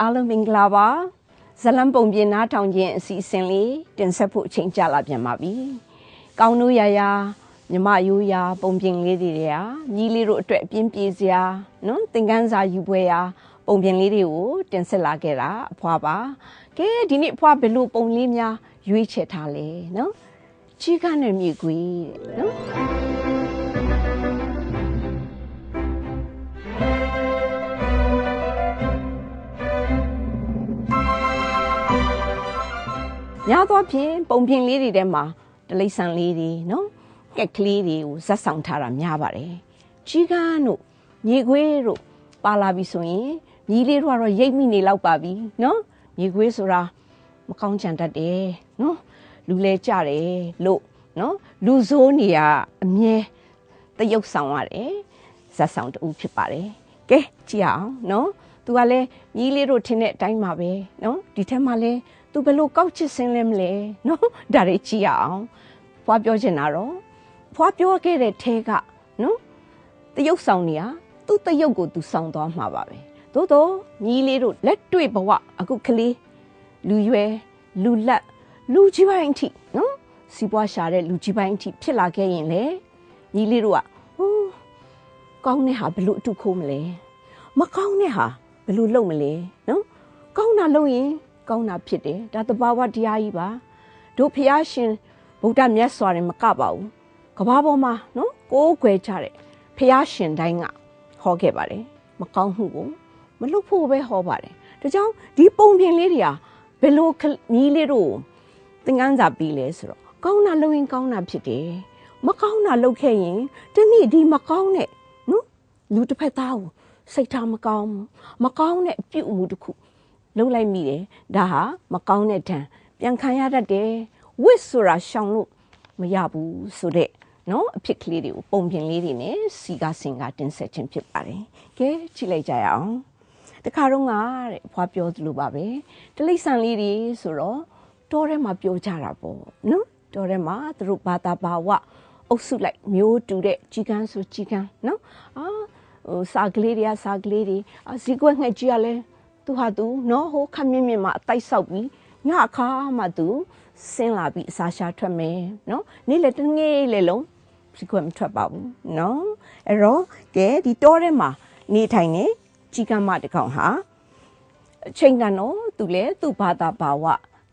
အားလုံးမင်္ဂလာပါဇလံပုံပြင်းနားထောင်ခြင်းအစီအစဉ်လေးတင်ဆက်ဖို့အချိန်ကြာလာပြန်ပါပြီ။ကောင်းတို့ရရာမြမရိုးရာပုံပြင်လေးတွေရာညီလေးတို့အတွက်အပြင်းပြေစရာနော်သင်ခန်းစာယူပွဲရာပုံပြင်လေးတွေကိုတင်ဆက်လာခဲ့တာအဖွာပါ။ကဲဒီနေ့အဖွာဘယ်လိုပုံလေးများရွေးချယ်ထားလဲနော်။ချီကနဲ့မြေကွေးတဲ့နော်။ များသောဖြင့်ပုံပြင်လေးတွေထဲမှာတလိษံလေးတွေနော်ကက်ကလေးတွေကိုဇက်ဆောင်ထားတာများပါတယ်ကြီးကန်းတို့မြေခွေးတို့ပါလာပြီဆိုရင်ညီလေးတို့ကတော့ရိတ်မိနေလောက်ပါပြီနော်မြေခွေးဆိုတာမကောင်းချန်တတ်တယ်နော်လူလဲကြတယ်လို့နော်လူဆိုးနေရအမြဲတရုပ်ဆောင်ရတယ်ဇက်ဆောင်တူဖြစ်ပါတယ်ကဲကြည့်အောင်နော်သူကလည်းညီလေးတို့ထင်တဲ့အတိုင်းပါပဲနော်ဒီထက်မှလည်း သူဘယ်လိုကောက်ချစ်စင်းလဲမလဲနော်ဒါတွေကြည့်ရအောင်ဖွာပြောချင်တာတော့ဖွာပြောခဲ့တဲ့ထဲကနော်တရုပ်ဆောင်နေရသူ့တရုပ်ကိုသူဆောင်သွားမှာပါပဲသို့တော့ညီလေးတို့လက်တွေ့ဘဝအခုကလေးလူရွယ်လူလက်လူကြီးပိုင်းအထိနော်စီးပွားရှာတဲ့လူကြီးပိုင်းအထိဖြစ်လာခဲ့ရင်လေညီလေးတို့ကဟိုးကောင်းတဲ့ဟာဘယ်လိုအတုခိုးမလဲမကောင်းတဲ့ဟာဘယ်လိုလုပ်မလဲနော်ကောင်းတာလုပ်ရင် ကောင်းတာဖြစ်တယ်ဒါသဘာဝတရားကြီးပါတို့ဖះရှင်ဗုဒ္ဓမြတ်စွာရင်မကပါဘူးကဘာပေါ်မှာနော်ကိုးကွယ်ကြတဲ့ဖះရှင်တိုင်းကဟောခဲ့ပါတယ်မကောင်းမှုကိုမလုပ်ဖို့ပဲဟောပါတယ်ဒါကြောင့်ဒီပုံပြင်လေးတွေကဘယ်လိုညီးလေးတို့သင်္ကန်းစာပြီးလဲဆိုတော့ကောင်းတာလုပ်ရင်ကောင်းတာဖြစ်တယ်မကောင်းတာလုပ်ခဲ့ရင်ဒီနေ့ဒီမကောင်းတဲ့နော်လူတစ်ဖက်သားကိုစိတ်ထားမကောင်းမကောင်းတဲ့အပြုအမူတစ်ခု လှုပ်လိုက်မိတယ်ဒါဟာမကောင်းတဲ့တံပြန်ခံရတတ်တယ်ဝစ်ဆိုတာရှောင်လို့မရဘူးဆိုတဲ့နော်အဖြစ်ကလေးတွေကိုပုံပြင်လေးတွေနဲ့စီကစင်ကတင်ဆက်ခြင်းဖြစ်ပါတယ်ကဲကြည့်လိုက်ကြရအောင်တခါတော့ငါတဲ့အဖွားပြောသလိုပါပဲတလိษံလေးတွေဆိုတော့တောထဲမှာပြောကြတာပေါ့နော်တောထဲမှာသူတို့ဘာသာဘာဝအုပ်စုလိုက်မျိုးတူတဲ့ကြီးကန်းဆိုကြီးကန်းနော်အာဟိုစာကလေးတွေကစာကလေးတွေအစည်းကွက်ငှက်ကြီးကလည်း သူဟာသူနော်ဟိုခမင်းမြင့်မှာအတိုက်ဆောက်ပြီးညအခါမှသူဆင်းလာပြီးအစာရှာထွက်မယ်နော်နေ့လေတငယ်လေလုံးစကွက်မထွက်ပါဘူးနော်အဲ့တော့ကဲဒီတောထဲမှာနေထိုင်နေကြီးကမ်းမတကောင်ဟာအချိန်ကနော်သူလေသူ့ဘာသာဘာဝ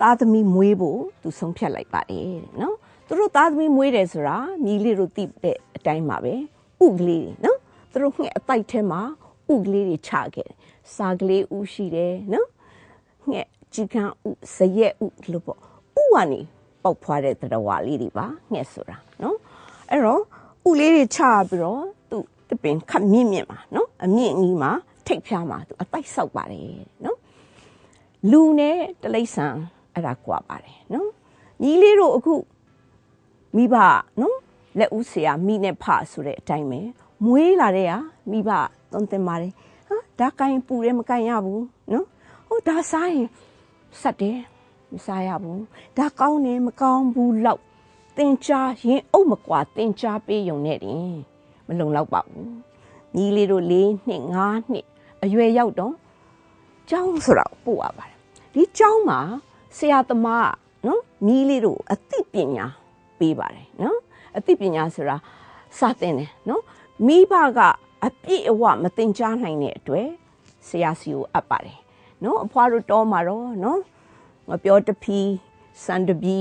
သားသမီးမွေးဖို့သူဆုံးဖြတ်လိုက်ပါတယ်တဲ့နော်သူတို့သားသမီးမွေးတယ်ဆိုတာမြည်လေးတို့သိတဲ့အတိုင်းပါပဲဥကလေးတွေနော်သူတို့ငှက်အတိုက်ထဲမှာ ဥကလေးတွေချခဲ့တယ်စာကလေးဥရှိတယ်နော်ငှက်ကြီးကန်းဥဇရက်ဥလို့ပေါ့ဥကနေပေါက်ဖွာတဲ့တရဝါလေးတွေပါငှက်ဆိုတာနော်အဲ့တော့ဥလေးတွေချပြီးတော့သူတပင်ခတ်မြင့်မြင့်မှာနော်အမြင့်ကြီးမှာထိတ်ဖျားမှာသူအတိုက်ဆောက်ပါတယ်နော်လူနဲ့တလိษံအဲ့ဒါကွာပါတယ်နော်ညီလေးတို့အခုမိဘနော်လက်ဦးဆရာမိနဲ့ဖဆိုတဲ့အတိုင်းပဲမွေးလာတဲ့ဟာမိဘ သုံးသင်ပါတယ်ဟာဒါကင်ပူတယ်မကင်ရဘူးနော်ဟိုဒါစားရင်ဆက်တယ်မစားရဘူးဒါကောင်းတယ်မကောင်းဘူးလောက်တင်ချာရင်အုပ်မကွာတင်ချာပေးယုံနဲ့တင်မလုံလောက်ပါဘူးညီလေးတို့၄နှစ်၅နှစ်အရွယ်ရောက်တော့ကျောင်းဆိုတော့ပို့ရပါတယ်ဒီကျောင်းမှာဆရာသမားနော်ညီလေးတို့အသိပညာပေးပါတယ်နော်အသိပညာဆိုတာစတင်တယ်နော်မိဘက အပြည့်အဝမတင်ကြားနိုင်တဲ့အတွက်ဆရာစီကိုအပ်ပါတယ်နော်အဖွားတို့တော်မှာတော့နော်ငါပြောတပီစံတပီ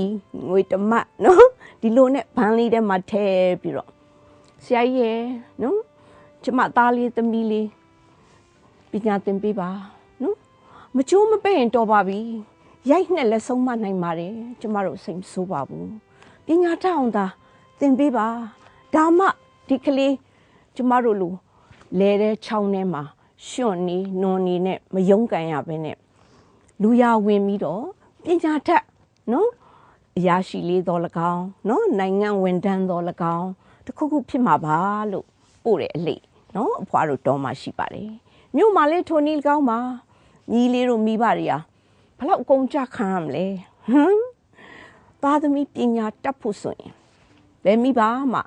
ငွေတမတ်နော်ဒီလိုနဲ့ဘန်းလေးထဲမှာထည့်ပြီးတော့ဆရာကြီးရဲ့နော်ကျမသားလေးသမီးလေးပညာသင်ပေးပါနော်မချိုးမပဲ့ရင်တော်ပါပြီရိုက်နဲ့လည်းဆုံးမနိုင်ပါတယ်ကျမတို့စိတ်မဆိုးပါဘူးပညာတတ်အောင်သာသင်ပေးပါဒါမှဒီကလေးကျမတို့လူ လဲတဲ့ချောင်းထဲမှာရွှွန့်နေနွန်နေနဲ့မယုံကန်ရဘဲနဲ့လူရဝင်ပြီးတော့ပညာတတ်နော်အရာရှိလေးတော်၎င်းနော်နိုင်ငံဝန်ထမ်းတော်၎င်းတခုခုဖြစ်မှာပါလို့ပို့တယ်အလေးနော်အဖွားတို့တော်မှရှိပါတယ်မြို့မှာလေးထိုနီ၎င်းပါညီလေးတို့မိဘတွေဟာဘလောက်အကုန်ကြခံရမလဲဟမ်သားသမီးပညာတတ်ဖို့ဆိုရင်ဘယ်မိဘမှ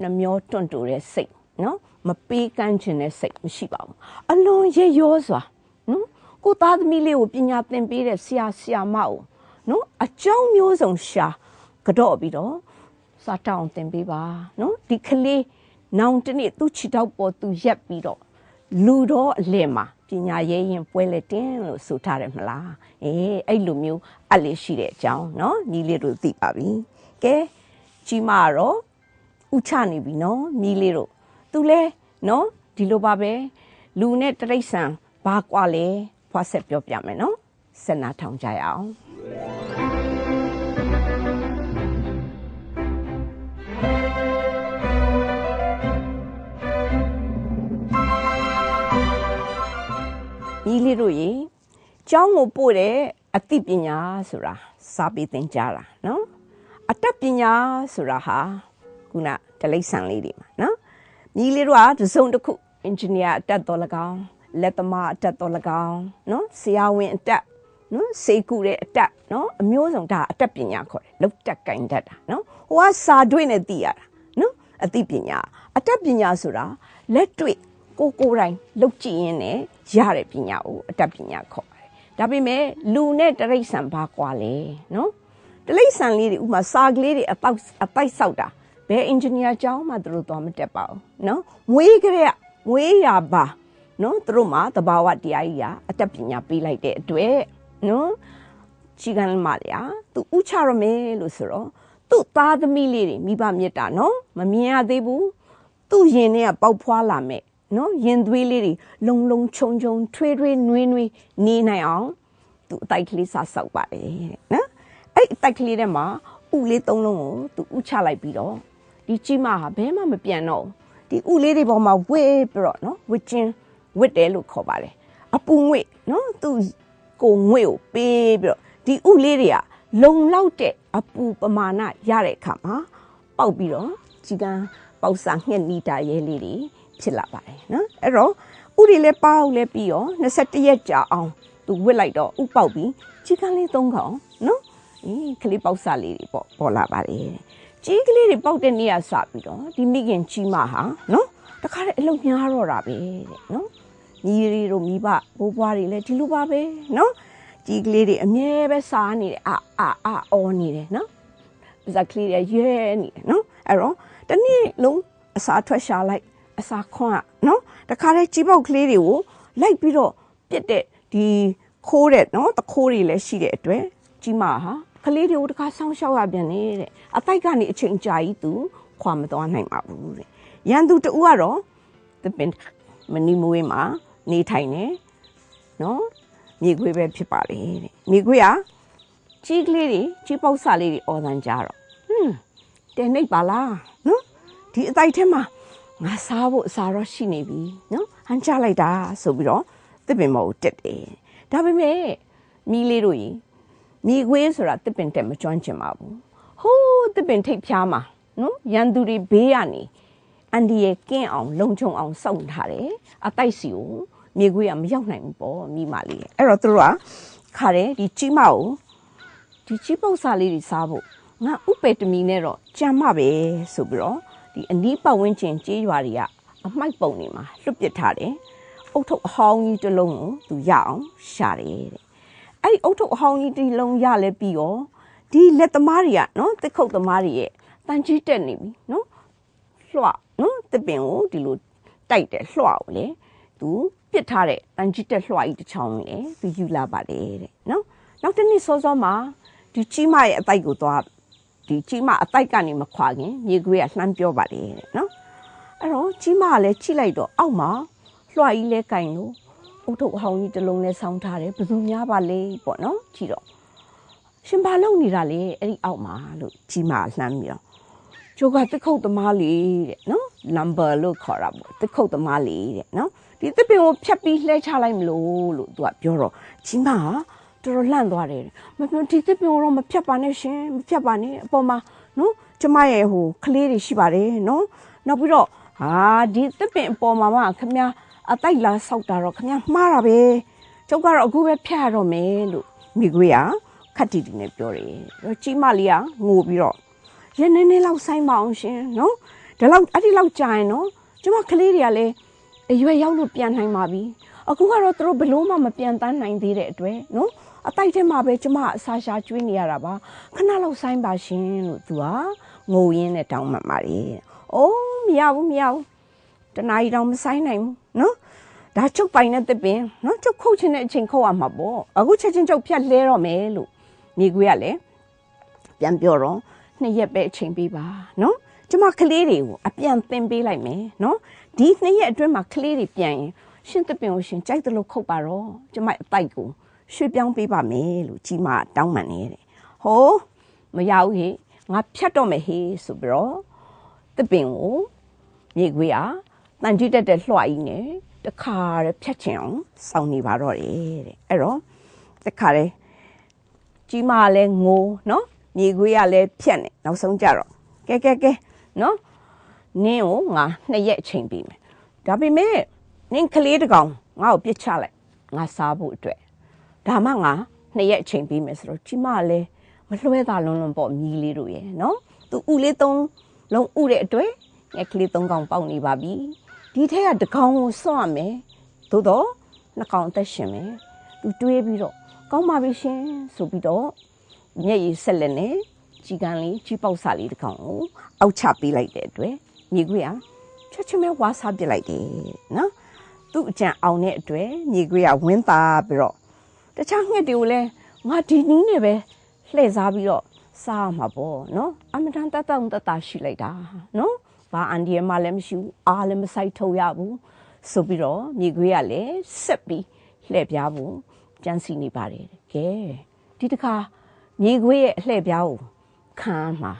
နှမျောတွန့်တူတဲ့စိတ် နော်မပေးကမ်းခြင်းနဲ့စိတ်မရှိပါဘူးအလွန်ရရောစွာနော်ကိုသားသမီးလေးကိုပညာသင်ပေးတဲ့ဆရာဆရာမကိုနော်အကြောင်းမျိုးစုံရှာကြော့ပြီးတော့စာတောင်းသင်ပေးပါနော်ဒီကလေးနောင်တနေ့သူ့ခြေထောက်ပေါ်သူရက်ပြီးတော့လူတော်အလင်မှာပညာရေးရင်ပွဲလေတင်းလို့ဆိုထားတယ်မလားအေးအဲ့လိုမျိုးအလေးရှိတဲ့အကြောင်းနော်ညီလေးတို့သိပါပြီကဲကြီးမတော့ဥချနေပြီနော်ညီလေးတို့ သူလဲနော်ဒီလိုပါပဲလူနဲ့တရိတ်ဆန်ဘာကွာလဲဖွားဆက်ပြောပြမယ်နော်ဆက်နာထောင်ကြရအောင်ညီလေးတို့ရေကျောင်းကိုပို့တဲ့အသိပညာဆိုတာစာပေသင်ကြားတာနော်အတတ်ပညာဆိုတာဟာခုနတလိ္ဆန်လေးတွေမှာနော် ညီလေးတို့ကတစုံတစ်ခုအင်ဂျင်နီယာအတတ်တော်၎င်းလက်သမားအတတ်တော်၎င်းနော်ဆရာဝန်အတတ်နော်စေကူတဲ့အတတ်နော်အမျိုးစုံဒါအတတ်ပညာခေါ်တယ်လောက်တက်ကင်တတ်တာနော်ဟိုကစာတွေ့နဲ့သိရတာနော်အသိပညာအတတ်ပညာဆိုတာလက်တွေ့ကိုကိုယ်တိုင်လုပ်ကြည့်ရင်းနဲ့ရတဲ့ပညာကိုအတတ်ပညာခေါ်ပါတယ်။ဒါပေမဲ့လူနဲ့တရိษံဘာကွာလဲနော်။တရိษံလေးတွေဥမာစာကလေးတွေအပေါက်အပိုက်ဆောက်တာ ဘယ်အင်ဂျင်နီယာကျောင်းမှသူတို့သွားမတက်ပါဘူးနော်။မွေးကြရမွေးရပါနော်သူတို့မှတဘာဝတရားကြီးကအတတ်ပညာပေးလိုက်တဲ့အတွက်နော်ជីကန်မလျာသူဥချရမယ်လို့ဆိုတော့သူ့သားသမီးလေးတွေမိဘမြတ်တာနော်မမြင်ရသေးဘူးသူ့ရင်ထဲကပေါက်ဖွာလာမယ်နော်ရင်သွေးလေးတွေလုံလုံခြုံခြုံထွေးထွေးနွေးနွေးနေနိုင်အောင်သူအတိုက်ကလေးစားဆောက်ပါတယ်တဲ့နော်အဲ့အတိုက်ကလေးထဲမှာဥလေးသုံးလုံးကိုသူဥချလိုက်ပြီးတော့ ဒီကြီးမဟာဘဲမှမပြန်တော့ဒီဥလေးတွေပေါ်မှာဝစ်ပြီးတော့နော်ဝစ်ချင်းဝစ်တယ်လို့ခေါ်ပါတယ်အပူငွေ့နော်သူကိုငွေ့ကိုပေးပြီးတော့ဒီဥလေးတွေကလုံလောက်တဲ့အပူပမာဏရတဲ့အခါမှာပေါက်ပြီးတော့ကြီးကန်းပေါက်စာငှက်နီတာရဲလေးတွေဖြစ်လာပါတယ်နော်အဲ့တော့ဥတွေလည်းပေါက်လည်းပြီးရော21ရက်ကြာအောင်သူဝစ်လိုက်တော့ဥပေါက်ပြီးကြီးကန်းလေးသုံးကောင်နော်အေးကလေးပေါက်စာလေးတွေပေါ့ပေါ်လာပါတယ် ကြီးကလေးတွေပေါက်တဲ့နေ့ကစပြီးတော့ဒီမိခင်ကြီးမဟာနော်တခါတည်းအလုံညားတော့တာပဲတဲ့နော်ညီရီတို့မိဘဘိုးဘွားတွေလည်းဒီလိုပါပဲနော်ကြီးကလေးတွေအမြဲပဲစားနေတယ်အာအာအာအော်နေတယ်နော်ဇက်ကလေးတွေရဲနေတယ်နော်အဲ့တော့တနေ့လုံးအစာထွက်ရှာလိုက်အစာခွန်းอ่ะနော်တခါတည်းကြီးပေါက်ကလေးတွေကိုလိုက်ပြီးတော့ပြစ်တဲ့ဒီခိုးတဲ့နော်တခိုးတွေလည်းရှိတဲ့အတွက်ကြီးမဟာကလေးတွေကိုတခါဆောင်းရှောက်ရပြန်နေတဲ့ အတိုက်ကနေအချိန်ကြာကြီးသူခွာမသွားနိုင်ပါဘူးတဲ့ရန်သူတူကတော့သပင်မနီမွေးမှာနေထိုင်နေနော်မြေခွေးပဲဖြစ်ပါလေတဲ့မြေခွေးကကြီးကလေးတွေကြီးပေါက်စာလေးတွေအော်တန်ကြတော့ဟွန်းတဲနှိပ်ပါလားနော်ဒီအတိုက်ထဲမှာငါစားဖို့အစာတော့ရှိနေပြီနော်ဟန်ချလိုက်တာဆိုပြီးတော့တစ်ပင်မော်ကိုတက်တယ်ဒါပေမဲ့မီးလေးတို့ကြီးမြေခွေးဆိုတာတစ်ပင်တက်မကျွမ်းကျင်ပါဘူးဟိုး တစ်ပင်ထိပ်ဖြားမှာနော်ရန်သူတွေဘေးကနေအန်ဒီရဲ့ကင်းအောင်လုံခြုံအောင်စောင့်ထားတယ်အတိုက်စီကိုမြေခွေးကမရောက်နိုင်ဘူးပေါ့မိမလေးအဲ့တော့သူတို့ကခါတယ်ဒီကြီးမကိုဒီကြီးပုတ်စာလေးတွေစားဖို့ငါဥပေတမီနဲ့တော့ကြံမပဲဆိုပြီးတော့ဒီအနီးပတ်ဝန်းကျင်ကြေးရွာတွေကအမိုက်ပုံတွေမှာလွတ်ပစ်ထားတယ်အုတ်ထုပ်အဟောင်းကြီးတစ်လုံးကိုသူရအောင်ရှာတယ်တဲ့အဲ့ဒီအုတ်ထုပ်အဟောင်းကြီးတစ်လုံးရလဲပြီးတော့ ဒီလက်သမားတွေကနော်တစ်ခုတ်သမားတွေရဲ့တန်ကြီးတက်နေပြီနော်လွှတ်နော်တပင်ကိုဒီလိုတိုက်တယ်လွှတ်ကိုလေသူပြစ်ထားတဲ့တန်ကြီးတက်လွှတ်ကြီးတစ်ချောင်းလေသူယူလာပါတယ်တဲ့နော်နောက်တစ်နေ့စောစောမှာဒီကြီးမရဲ့အတိုက်ကိုသွားဒီကြီးမအတိုက်ကနေမခွာခင်မြေခွေးကလှမ်းပြောပါတယ်တဲ့နော်အဲ့တော့ကြီးမကလည်းချိလိုက်တော့အောက်မှာလွှတ်ကြီးလဲကင်လို့အုတ်ထုတ်အဟောင်းကြီးတစ်လုံးလဲဆောင်းထားတယ်ဘယ်သူများပါလဲပေါ့နော်ကြည့်တော့ ရှင်ဘာလုပ်နေတာလဲအဲ့ဒီအောက်မှာလို့ကြီးမလှမ်းပြီးတော့ကျိုးကတစ်ခုတ်သမားလေးတဲ့နော် number လို့ခေါ်တာပေါ့တစ်ခုတ်သမားလေးတဲ့နော်ဒီတစ်ပင်ကိုဖြတ်ပြီးလှဲချလိုက်မလို့လို့သူကပြောတော့ကြီးမကတော်တော်လှန့်သွားတယ်မပြောဒီတစ်ပင်ကိုတော့မဖြတ်ပါနဲ့ရှင်မဖြတ်ပါနဲ့အပေါ်မှာနော်ကျမရဲ့ဟိုကလေးတွေရှိပါတယ်နော်နောက်ပြီးတော့ဟာဒီတစ်ပင်အပေါ်မှာမှခမအတိုက်လာဆောက်တာတော့ခမမှားတာပဲကျုပ်ကတော့အခုပဲဖြတ်ရတော့မယ်လို့မိခွေးက ခက်တီတီနဲ့ပြောတယ်ကြီးမလေးကငိုပြီးတော့ရနေနေလောက်ဆိုင်မအောင်ရှင်နော်ဒါလောက်အဲ့ဒီလောက်ကြာရင်နော်ကျမကလေးတွေကလည်းအရွယ်ရောက်လို့ပြန်နိုင်ပါပြီအခုကတော့သူတို့ဘလို့မှမပြန်တန်းနိုင်သေးတဲ့အတွက်နော်အတိုက်ထဲမှာပဲကျမအစာရှာကျွေးနေရတာပါခဏလောက်ဆိုင်ပါရှင်လို့သူကငိုရင်းနဲ့တောင်းမှမာတယ်အိုးမရဘူးမရဘူးတနားရီတော့မဆိုင်နိုင်ဘူးနော်ဒါချုပ်ပိုင်တဲ့တပင်နော်ချုပ်ခုတ်ချင်တဲ့အချိန်ခုတ်ရမှာပေါ့အခုချက်ချင်းချုပ်ဖြတ်လဲတော့မယ်လို့ မိကွေးကလည်းပြန်ပြောတော့နှစ်ရက်ပဲအချိန်ပေးပါနော်ကျမကလေးတွေကိုအပြန်သင်ပေးလိုက်မယ်နော်ဒီနှစ်ရက်အတွင်းမှာကလေးတွေပြန်ရင်ရှင်တပင်ကိုရှင်ကြိုက်တယ်လို့ခုတ်ပါတော့ကျမအတိုက်ကိုရွှေ့ပြောင်းပေးပါမယ်လို့ကြီးမတောင်းပန်နေတဲ့ဟိုးမရဘူးဟေ့ငါဖြတ်တော့မယ်ဟေ့ဆိုပြီးတော့တပင်ကိုမြေခွေးကတန်ကြီးတက်တဲ့လွှတ်ကြီးနဲ့တခါရဖြတ်ချင်အောင်စောင့်နေပါတော့တယ်တဲ့အဲ့တော့တခါလေ ကြီးမလည်းငိုနော်မြေခွေးကလည်းဖြတ်နေနောက်ဆုံးကြတော့ကဲကဲကဲနော်နင်းကိုငါနှစ်ရက်အချိန်ပေးမယ်ဒါပေမဲ့နင်းကလေးတကောင်ငါ့ကိုပြစ်ချလိုက်ငါစားဖို့အတွက်ဒါမှငါနှစ်ရက်အချိန်ပေးမယ်ဆိုတော့ကြီးမလည်းမလွှဲတာလုံးလုံးပေါ့မြည်လေးတို့ရဲ့နော်သူဥလေးသုံးလုံးဥတဲ့အတွက်ငယ်ကလေးသုံးကောင်ပေါက်နေပါပြီဒီထက်ကတကောင်ကိုစွန့်ရမယ်သို့တော့နှစ်ကောင်သက်ရှင်မယ်သူတွေးပြီးတော့ ကောင်းပါပြီရှင်ဆိုပြီးတော့မျက်ရည်ဆက်လက်နဲ့ကြီးကန်းလေးကြီးပေါက်စာလေးတကောင်ကိုအောက်ချပေးလိုက်တဲ့အတွက်မြေခွေကချက်ချင်းပဲဝါစားပစ်လိုက်တယ်နော်သူ့အကြံအောင်တဲ့အတွက်မြေခွေကဝင်းသားပြီးတော့တခြားငှက်တွေကိုလည်းငါဒီနီးနဲ့ပဲလှည့်စားပြီးတော့စားမှာပေါ့နော်အမတန်တတ်တောင့်တတရှိလိုက်တာနော်ဘာအန်ဒီယမလည်းမရှိဘူးအားလည်းမဆိုင်ထုတ်ရဘူးဆိုပြီးတော့မြေခွေးကလည်းဆက်ပြီးလှည့်ပြားဖို့ ကြံစီနေပါတယ်ကဲဒီတစ်ခါမြေခွေးရဲ့အလှည့်ပြားကိုခံမှာ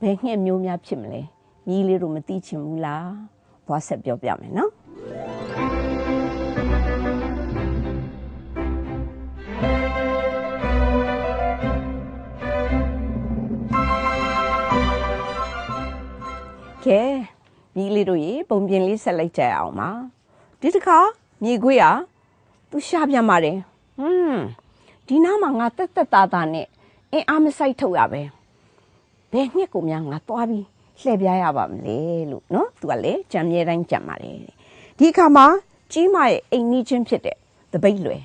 ဘယ်ငှက်မျိုးများဖြစ်မလဲညီလေးတို့မသိချင်ဘူးလားသွားဆက်ပြောပြမယ်နော်ကဲညီလေးတို့ရေပုံပြင်လေးဆက်လိုက်ကြရအောင်ပါဒီတစ်ခါမြေခွေးကသူရှာပြန်ပါတယ် ဟွန်းဒီနားမှာငါတက်တက်တာတာနဲ့အင်းအားမဆိုင်ထုတ်ရပဲဘယ်နှစ်ကိုများငါသွားပြီးလှည့်ပြားရပါမလဲလို့နော်သူကလည်းကြံမြဲတိုင်းကြံပါတယ်ဒီအခါမှာကြီးမရဲ့အိမ်နီးချင်းဖြစ်တဲ့တပိတ်လွယ်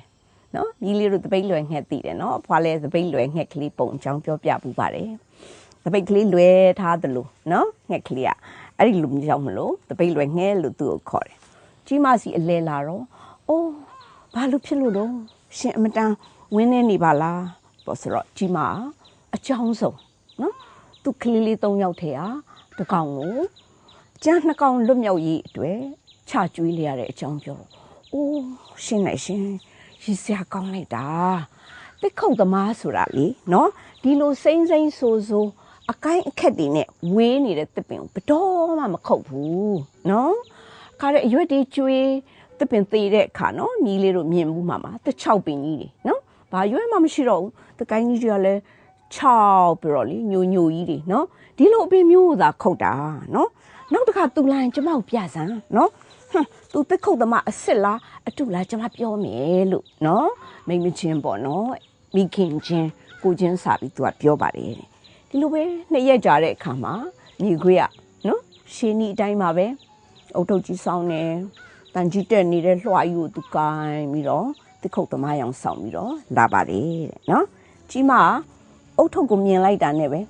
နော်ညီလေးတို့တပိတ်လွယ်ငှက်တည်တယ်နော်အဖွာလဲတပိတ်လွယ်ငှက်ကလေးပုံအကြောင်းပြောပြပူပါတယ်တပိတ်ကလေးလွယ်ထားသလိုနော်ငှက်ကလေးကအဲ့ဒီလူမျိုးကြောင့်မလို့တပိတ်လွယ်ငှက်လို့သူ့ကိုခေါ်တယ်ကြီးမစီအလဲလာတော့အိုးဘာလို့ဖြစ်လို့တော့ ရှင်အမတန်ဝင်းနေနေပါလားပေါ့ဆိုတော့ကြီးမအကြောင်းဆုံးနော်သူကလေးလေး၃ယောက်ထဲဟာတကောင်ကိုကျန်းနှစ်ကောင်လွတ်မြောက်ရေးအတွက်ချကျွေးလိုက်ရတဲ့အကြောင်းပြောတော့အိုးရှင်နေရှင်ရည်စရာကောင်းလိုက်တာတစ်ခုတ်သမားဆိုတာလေနော်ဒီလိုစိမ့်စိမ့်ဆိုဆိုအကိုင်းအခက်တွေနဲ့ဝေးနေတဲ့တစ်ပင်ကိုဘတော်မှမခုတ်ဘူးနော်ခါတဲ့အရွက်တွေကျွေး တစ်ပင်သေးတဲ့အခါနော်ညီလေးတို့မြင်မှုမှာမှာတစ်ချောက်ပင်ကြီးတွေနော်ဘာရွက်မှမရှိတော့ဘူးတကိုင်းကြီးတွေကလည်းချောက်ပြီးတော့လေညိုညိုကြီးတွေနော်ဒီလိုအပင်မျိုးကိုသာခုတ်တာနော်နောက်တစ်ခါတူလိုင်းကျမောက်ပြစမ်းနော်ဟမ်သူတစ်ခုတ်သမားအစ်စ်လားအတူလားကျမပြောမယ်လို့နော်မိမချင်းပေါ့နော်မိခင်ချင်းကိုချင်းစာပြီးသူကပြောပါတယ်ဒီလိုပဲနှစ်ရက်ကြာတဲ့အခါမှာညီခွေးကနော်ရှင်းဤအတိုင်းပါပဲအုတ်ထုတ်ကြီးဆောင်နေ တန်ကြီးတက်နေတဲ့လွှာကြီးကိုသူကိုင်းပြီးတော့တစ်ခုတ်သမားရောင်ဆောင်ပြီးတော့လာပါတယ်တဲ့နော်ကြီးမအုတ်ထုတ်ကိုမြင်လိုက်တာနဲ့ပဲ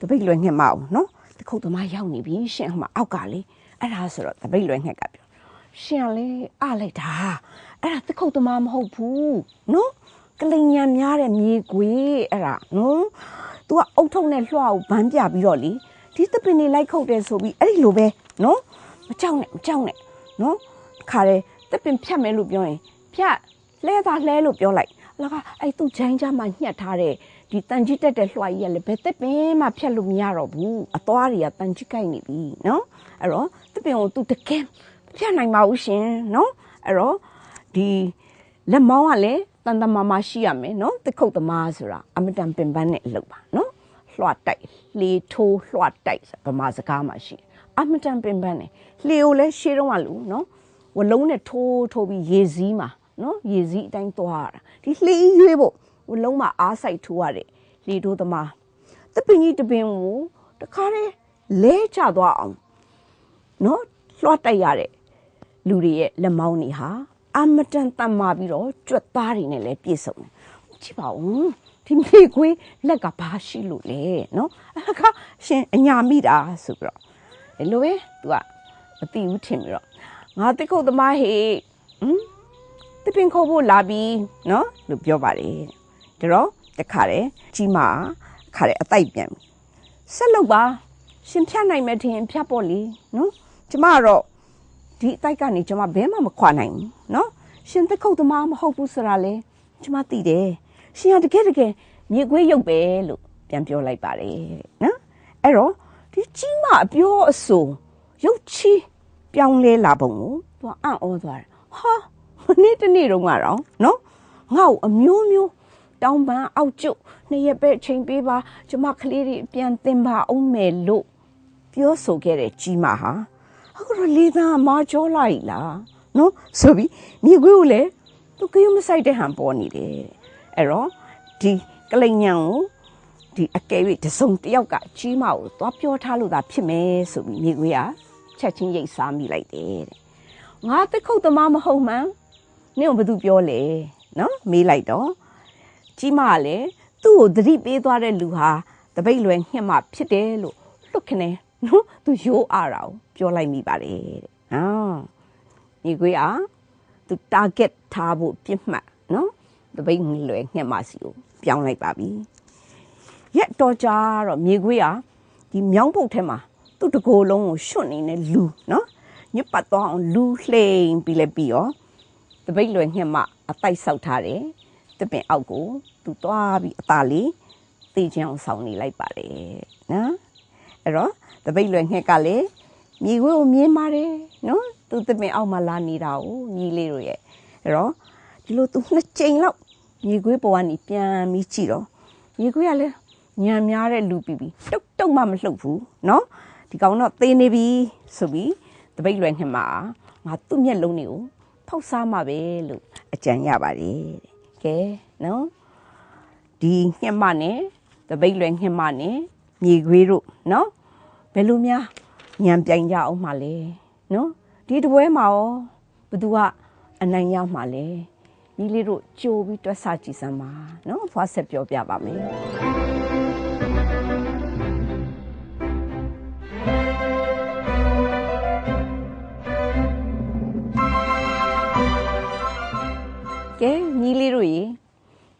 တပိတ်လွယ်ငှက်မအောင်နော်တစ်ခုတ်သမားရောက်နေပြီရှင်ဟိုမှာအောက်ကလေအဲ့ဒါဆိုတော့တပိတ်လွယ်ငှက်ကပြောရှင်ကလေအလိုက်တာအဲ့ဒါတစ်ခုတ်သမားမဟုတ်ဘူးနော်ကလိန်ညာများတဲ့မြေကွေအဲ့ဒါနော် तू ကအုတ်ထုံနဲ့လွှာကိုဗန်းပြပြီးတော့လေဒီတပင်နေလိုက်ခုတ်တယ်ဆိုပြီးအဲ့ဒီလိုပဲနော်မကြောက်နဲ့မကြောက်နဲ့နော် ခါတယ်တပင်ဖြတ်မယ်လို့ပြောရင်ဖြတ်လဲတာလဲလို့ပြောလိုက်လကအဲ့သူ့ဂျိုင်းကြမှာညှက်ထားတဲ့ဒီတန်ကြီးတက်တဲ့လွှာကြီးကလည်းဘယ်တပင်မှဖြတ်လို့မရတော့ဘူးအသွားတွေကတန်ကြီးကိုက်နေပြီနော်အဲ့တော့တပင်ကို तू တကယ်ဖြတ်နိုင်ပါဘူးရှင်နော်အဲ့တော့ဒီလက်မောင်းကလည်းတန်တမာမရှိရမယ်နော်တခုတ်သမားဆိုတာအမတန်ပင်ပန်းနဲ့အလုပ်ပါနော်လွှတ်တိုက်လေထိုးလွှတ်တိုက်ဗမာစကားမှာရှိတယ်အမတန်ပင်ပန်းနဲ့လေကိုလည်းရှေးတော့ကလူနော် ဝလုံးနဲ့ထိုးထိုးပြီးရေစည်းမှာနော်ရေစည်းအတိုင်းသွားရတာဒီလှေးရွေးဖို့ဝလုံးမှာအားဆိုင်ထိုးရတယ်လေထိုးသမားတပင်ကြီးတပင်ကိုတခါတည်းလဲချသွားအောင်နော်လွှတ်တိုက်ရတဲ့လူတွေရဲ့လက်မောင်းတွေဟာအမတန်တန်မာပြီးတော့ကြွက်သားတွေနဲ့လည်းပြည့်စုံတယ်ကြည့်ပါဦးဒီမိခွေးလက်ကဘာရှိလို့လဲနော်အခါရှင်အညာမိတာဆိုပြီးတော့ဘယ်လိုပဲ तू ကမသိဘူးထင်ပြီးတော့ ငါတိတ်ခုတ်သမားဟေ့ဟမ်တပင်ခုတ်ဖို့လာပြီနော်လို့ပြောပါတယ်ဒါတော့တခါတယ်ကြီးမခါတယ်အတိုက်ပြန်ပြီဆက်လုပ်ပါရှင်ဖြတ်နိုင်မယ်ထင်ဖြတ်ပေါ့လေနော်ကျမကတော့ဒီအတိုက်ကနေကျမဘဲမှမခွာနိုင်ဘူးနော်ရှင်တခုတ်သမားမဟုတ်ဘူးဆိုတာလေကျမသိတယ်ရှင်ကတကယ်တကယ်မြေခွေးရုပ်ပဲလို့ပြန်ပြောလိုက်ပါတယ်နော်အဲ့တော့ဒီကြီးမအပြောအဆိုရုပ်ချီ ပြောင်းလဲလာပုံကိုသူကအံ့ဩသွားတယ်ဟာမနေ့တနေ့တုန်းကတော့နော်ငါ့ကိုအမျိုးမျိုးတောင်းပန်အောက်ကျုပ်နှစ်ရက်ပဲချိန်ပေးပါကျမကလေးတွေပြန်သင်ပါအောင်မယ်လို့ပြောဆိုခဲ့တဲ့ကြီးမဟာအခုတော့လေသာမာကျော်လိုက်လားနော်ဆိုပြီးမြေခွေးကိုလည်းသူကယူမဆိုင်တဲ့ဟန်ပေါ်နေတယ်အဲ့တော့ဒီကလိန်ညံကိုဒီအကယ်၍တစုံတယောက်ကကြီးမကိုသွားပြောထားလို့သာဖြစ်မယ်ဆိုပြီးမြေခွေးက ချက်ချင်းရိတ်စားမိလိုက်တယ်တဲ့ငါတက်ခုတ်သမားမဟုတ်မှန်းနင့်ကဘာသူပြောလဲနော်မေးလိုက်တော့ကြီးမကလည်းသူ့ကိုသတိပေးသွားတဲ့လူဟာတပိတ်လွယ်ညှက်မှဖြစ်တယ်လို့လွတ်ခနေနော်သူရိုးအားတာကိုပြောလိုက်မိပါတယ်တဲ့ဟာမြေခွေးကသူ target ထားဖို့ပြစ်မှတ်နော်တပိတ်လွယ်ညှက်မှစီကိုပြောင်းလိုက်ပါပြီရက်တော်ကြာတော့မြေခွေးကဒီမြောင်းပုတ်ထဲမှာ သူ့တကိုယ်လုံးကိုရှွတ်နေတဲ့လူနော်ညစ်ပတ်သွားအောင်လူလှိမ်ပြီးလဲပြီးရောတပိတ်လွယ်ညှက်မှအတိုက်ဆောက်ထားတယ်တပင်အောက်ကိုသူသွားပြီးအသာလေးသေချင်အောင်ဆောင်နေလိုက်ပါတယ်နော်အဲ့တော့တပိတ်လွယ်ငှက်ကလည်းမြေခွေးကိုမြင်ပါတယ်နော်သူတပင်အောက်မှာလာနေတာကိုမြည်လေးတို့ရဲ့အဲ့တော့ဒီလိုသူနှစ်ကြိမ်လောက်မြေခွေးပေါ်ကနေပြန်ပြီးကြည့်တော့မြေခွေးကလည်းညံများတဲ့လူပြီးပြီးတုတ်တုတ်မှမလှုပ်ဘူးနော် ဒီကောင်တော့သေနေပြီဆိုပြီးတပိတ်လွယ်ငှက်မှာငါသူ့မျက်လုံးတွေကိုဖောက်စားမှာပဲလို့အကြံရပါတယ်တဲ့ကဲနော်ဒီငှက်မနဲ့တပိတ်လွယ်ငှက်မနဲ့မြေခွေးတို့နော်ဘယ်လိုများညံပြိုင်ကြအောင်မှလဲနော်ဒီတပွဲမှာရောဘသူကအနိုင်ရမှာလဲညီလေးတို့ကြိုးပြီးတွက်ဆကြည့်စမ်းပါနော်ဖွားဆက်ပြောပြပါမယ် ကဲညီလေးတို့ရေ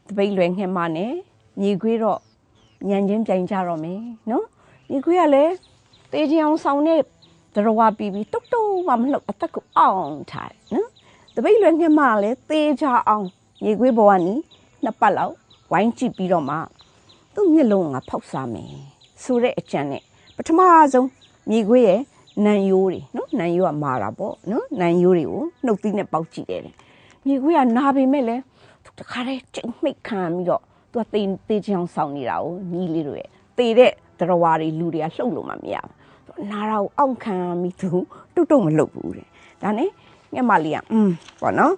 တပိတ်လွယ်ငှက်မနဲ့ညီခွေးတော့ညံချင်းပြိုင်ကြတော့မယ်နော်ညီခွေးကလည်းတေးချင်အောင်ဆောင်တဲ့ဒရဝပြီးပြီးတုတ်တုတ်မှမလှုပ်အသက်ကိုအောင်ထားတယ်နော်တပိတ်လွယ်ငှက်မလည်းတေးချအောင်ညီခွေးဘဝနီးနှစ်ပတ်လောက်ဝိုင်းကြည့်ပြီးတော့မှသူ့မျက်လုံးကဖောက်စားမယ်ဆိုတဲ့အကြံနဲ့ပထမဆုံးညီခွေးရဲ့နန်ယိုးတွေနော်နန်ယိုးကမာတာပေါ့နော်နန်ယိုးတွေကိုနှုတ်သီးနဲ့ပေါက်ကြည့်တယ် မြေခွေးကနာပေမဲ့လည်းသူတခါတည်းကျိတ်မိတ်ခံပြီးတော့သူကတေးတေးချောင်းဆောင်နေတာကိုညီလေးတို့ရဲ့တေးတဲ့တရဝါတွေလူတွေကလှုပ်လို့မှမရဘူးနာတာကိုအောင့်ခံပြီးသူတုတ်တုတ်မလှုပ်ဘူးတဲ့ဒါနဲ့ငှက်မလေးကอืมပေါ့နော်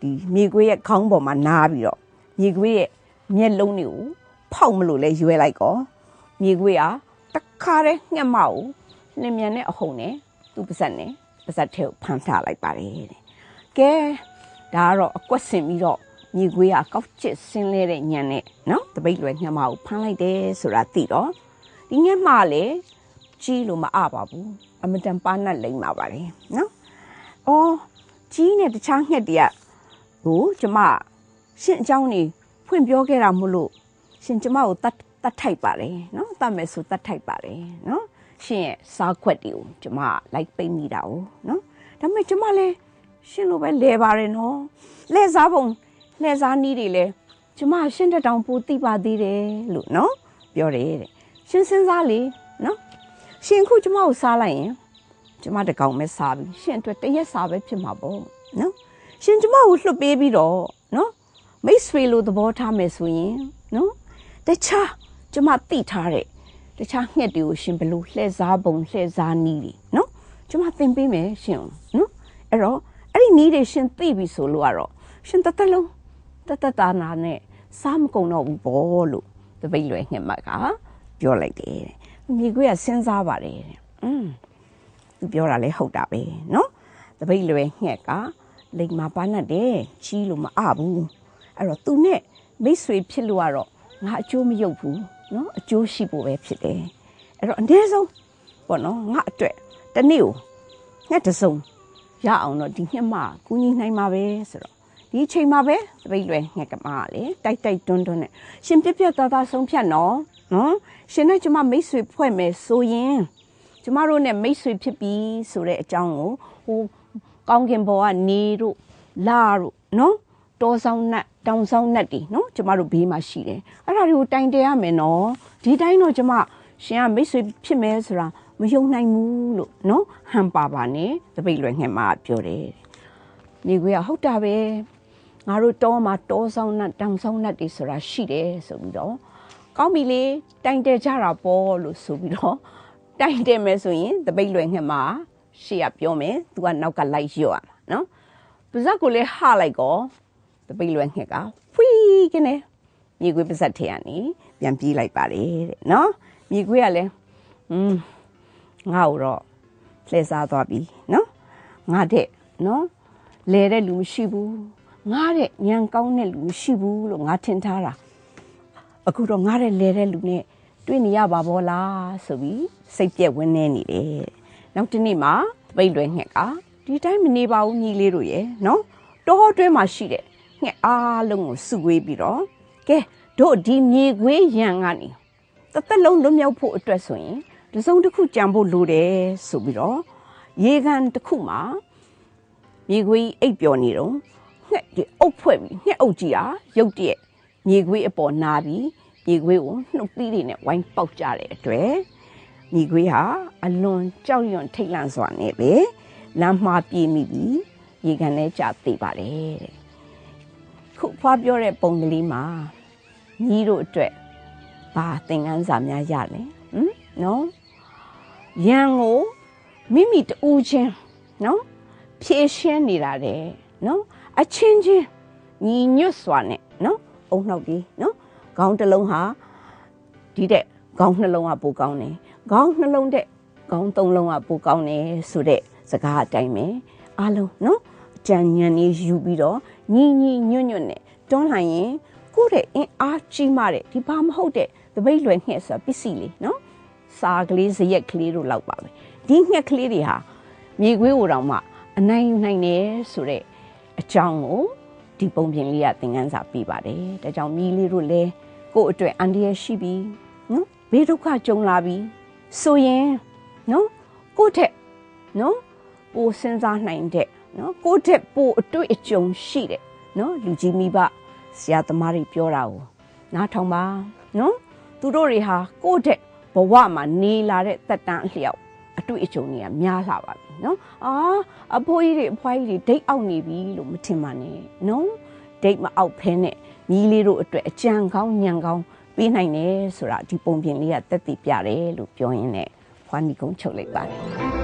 ဒီမြေခွေးရဲ့ခေါင်းပေါ်မှာနားပြီးတော့မြေခွေးရဲ့မျက်လုံးတွေကိုဖောက်မလို့လဲရွဲလိုက်ကောမြေခွေးကတခါတည်းငှက်မကိုလင်မြန်တဲ့အဟုန်နဲ့သူ့ပါဇက်နဲ့ပါဇက်ထဲကိုဖမ်းထားလိုက်ပါတယ်တဲ့ကဲ ဒါကတော့အကွက်ဆင်ပြီးတော့မြေခွေးကကောက်ချစ်ဆင်းလဲတဲ့ညံနဲ့နော်တပိတ်လွယ်ညမကိုဖမ်းလိုက်တယ်ဆိုတာသိတော့ဒီညမလည်းကြီးလို့မအပါဘူးအမတန်ပါနတ်လိမ့်ပါပါတယ်နော်အော်ကြီးနဲ့တခြားငှက်တွေကဟိုကျမရှင်အကြောင်းနေဖွင့်ပြောခဲ့တာမလို့ရှင်ကျမကိုတတ်တတ်ထိုက်ပါတယ်နော်တတ်မယ်ဆိုတတ်ထိုက်ပါတယ်နော်ရှင်ရဲ့စားခွက်တွေကိုကျမလိုက်ပိတ်မိတာ哦နော်ဒါပေမဲ့ကျမလည်း ရှင်လိုပဲလဲပါတယ်နော်လဲစားပုံလဲစားနီးတွေလဲကျမရှင်းတဲ့တောင်ပိုတိပါသေးတယ်လို့နော်ပြောတယ်တဲ့ရှင်စဉ်းစားလေနော်ရှင်ခုကျမကိုစားလိုက်ရင်ကျမတကောင်ပဲစားပြီရှင်အတွက်တရက်စားပဲဖြစ်မှာပေါ့နော်ရှင်ကျမကိုလှုပ်ပေးပြီးတော့နော်မိတ်ဆွေလိုသဘောထားမယ်ဆိုရင်နော်တခြားကျမသိထားတဲ့တခြားငှက်တွေကိုရှင်ဘလို့လှည့်စားပုံလှည့်စားနီးတွေနော်ကျမသင်ပေးမယ်ရှင်နော်အဲ့တော့ အဲ့ဒီနီးတွေရှင်သိပြီဆိုလို့ကတော့ရှင်တသက်လုံးတသက်တာနာနဲ့စားမကုန်တော့ဘူးပေါ့လို့တပိတ်လွယ်ငှက်မကပြောလိုက်တယ်တဲ့မြေခွေးကစဉ်းစားပါတယ်တဲ့อืมသူပြောတာလဲဟုတ်တာပဲနော်တပိတ်လွယ်ငှက်ကလိမ်မာပါနဲ့တယ်ကြီးလို့မအဘူးအဲ့တော့သူနဲ့မိတ်ဆွေဖြစ်လို့ကတော့ငါအကျိုးမရုပ်ဘူးနော်အကျိုးရှိဖို့ပဲဖြစ်တယ်အဲ့တော့အနည်းဆုံးပေါ့နော်ငါအတွက်တနေ့ကိုငှက်တစ်စုံ ရအောင်တော့ဒီနှစ်မှကူညီနိုင်မှာပဲဆိုတော့ဒီအချိန်မှာပဲတပိတ်လွယ်ငှက်ကမကလေတိုက်တိုက်တွန်းတွန်းနဲ့ရှင်ပြက်ပြက်သားသားဆုံးဖြတ်နော်နော်ရှင်နဲ့ကျမမိတ်ဆွေဖွဲ့မယ်ဆိုရင်ကျမတို့နဲ့မိတ်ဆွေဖြစ်ပြီဆိုတဲ့အကြောင်းကိုဟိုကောင်းကင်ဘောကနေတို့လာတို့နော်တောဆောင်နတ်တောင်ဆောင်နတ်တွေနော်ကျမတို့ဘေးမှာရှိတယ်အဲ့ဒါတွေကိုတိုင်တရမယ်နော်ဒီတိုင်းတော့ကျမရှင်ကမိတ်ဆွေဖြစ်မယ်ဆိုတာ မယုံနိုင်ဘူးလို့နော်ဟန်ပါပါနဲ့တပိတ်လွယ်ငှက်မှာပြောတယ်မိကွေကဟုတ်တာပဲငါတို့တောမှာတောဆောင်နတ်တောင်ဆောင်နတ်တွေဆိုတာရှိတယ်ဆိုပြီးတော့ကောင်းပြီလေတိုင်တယ်ကြတာပေါ့လို့ဆိုပြီးတော့တိုင်တယ်မယ်ဆိုရင်တပိတ်လွယ်ငှက်မှာရှေ့ကပြောမယ်သူကနောက်ကလိုက်ရွတ်ရမှာနော်ပါဇက်ကိုလည်းဟလိုက်ကောတပိတ်လွယ်ငှက်ကဖွီးကနေမြေခွေးပါဇက်ထဲကနေပြန်ပြေးလိုက်ပါတယ်တဲ့နော်မြေခွေးကလည်းอืม ငါ့ကိုတော့လှည့်စားသွားပြီနော်ငါတဲ့နော်လဲတဲ့လူမရှိဘူးငါတဲ့ညံကောင်းတဲ့လူမရှိဘူးလို့ငါထင်ထားတာအခုတော့ငါတဲ့လဲတဲ့လူနဲ့တွေ့နေရပါဘောလားဆိုပြီးစိတ်ပြက်ဝန်းနေနေတယ်နောက်တစ်နေ့မှာပိတ်လွယ်ငှက်ကဒီတိုင်းမနေပါဘူးညီလေးတို့ရဲ့နော်တောအတွင်းမှာရှိတဲ့ငှက်အားလုံးကိုစုဝေးပြီးတော့ကဲတို့ဒီမြေခွေးရန်ကနေတစ်သက်လုံးလွတ်မြောက်ဖို့အတွက်ဆိုရင် တစုံတစ်ခုကြံဖို့လိုတယ်ဆိုပြီးတော့ရေကန်တစ်ခုမှာမြေခွေးအိပ်ပျော်နေတော့ငှက်ဒီအုပ်ဖွဲ့ပြီးငှက်အုပ်ကြီးဟာရုတ်တရက်မြေခွေးအပေါ်နာပြီးမြေခွေးကိုနှုတ်သီးတွေနဲ့ဝိုင်းပေါက်ကြတဲ့အတွက်မြေခွေးဟာအလွန်ကြောက်ရွံ့ထိတ်လန့်စွာနဲ့ပဲလမ်းမှားပြေးမိပြီးရေကန်ထဲကျသေးပါတယ်တဲ့ခုဖွားပြောတဲ့ပုံကလေးမှာညီတို့အတွက်ဘာသင်ခန်းစာများရလဲဟမ်နော် ရန်ကိုမိမိတူးချင်းနော်ဖြည့်ရှင်းနေတာတဲ့နော်အချင်းချင်းညီညွတ်စွာနဲ့နော်အုံနှောက်ပြီးနော်ခေါင်းတစ်လုံးဟာဒီတဲ့ခေါင်းနှလုံးကပိုကောင်းတယ်ခေါင်းနှလုံးတဲ့ခေါင်းသုံးလုံးကပိုကောင်းတယ်ဆိုတဲ့စကားအတိုင်းပဲအားလုံးနော်ကြံညံနေယူပြီးတော့ညီညီညွတ်ညွတ်နဲ့တွန်းလှန်ရင်ကိုယ့်တဲ့အင်အားကြီးမှတဲ့ဒီဘာမဟုတ်တဲ့တပိတ်လွယ်ငှက်ဆိုတာပစ္စည်းလေးနော် စာကလေးဇရက်ကလေးတို့လောက်ပါပဲဒီငှက်ကလေးတွေဟာမြေခွေးကိုတောင်မှအနိုင်ယူနိုင်တယ်ဆိုတဲ့အကြောင်းကိုဒီပုံပြင်လေးကသင်ခန်းစာပေးပါတယ်ဒါကြောင့်မိလေးတို့လည်းကိုယ့်အတွက်အန်ဒီရရှိပြီးနော်ဘေးဒုက္ခကြုံလာပြီးဆိုရင်နော်ကိုယ့်ထက်နော်ပိုစဉ်းစားနိုင်တဲ့နော်ကိုယ့်ထက်ပိုအတွေ့အကြုံရှိတဲ့နော်လူကြီးမိဘဆရာသမားတွေပြောတာကိုနားထောင်ပါနော်သူတို့တွေဟာကိုယ့်တဲ့ ဘဝမှာနေလာတဲ့တက်တန်းအလျောက်အတွေ့အကြုံတွေကများလာပါပြီနော်အာအဖိုးကြီးတွေအဖွားကြီးတွေဒိတ်အောက်နေပြီလို့မထင်ပါနဲ့နော်ဒိတ်မအောက်ဖဲနဲ့ညီလေးတို့အတွက်အကြံကောင်းညံကောင်းပေးနိုင်တယ်ဆိုတာဒီပုံပြင်လေးကတက်တည်ပြတယ်လို့ပြောရင်းနဲ့ဖွားနီကုန်းချုပ်လိုက်ပါတယ်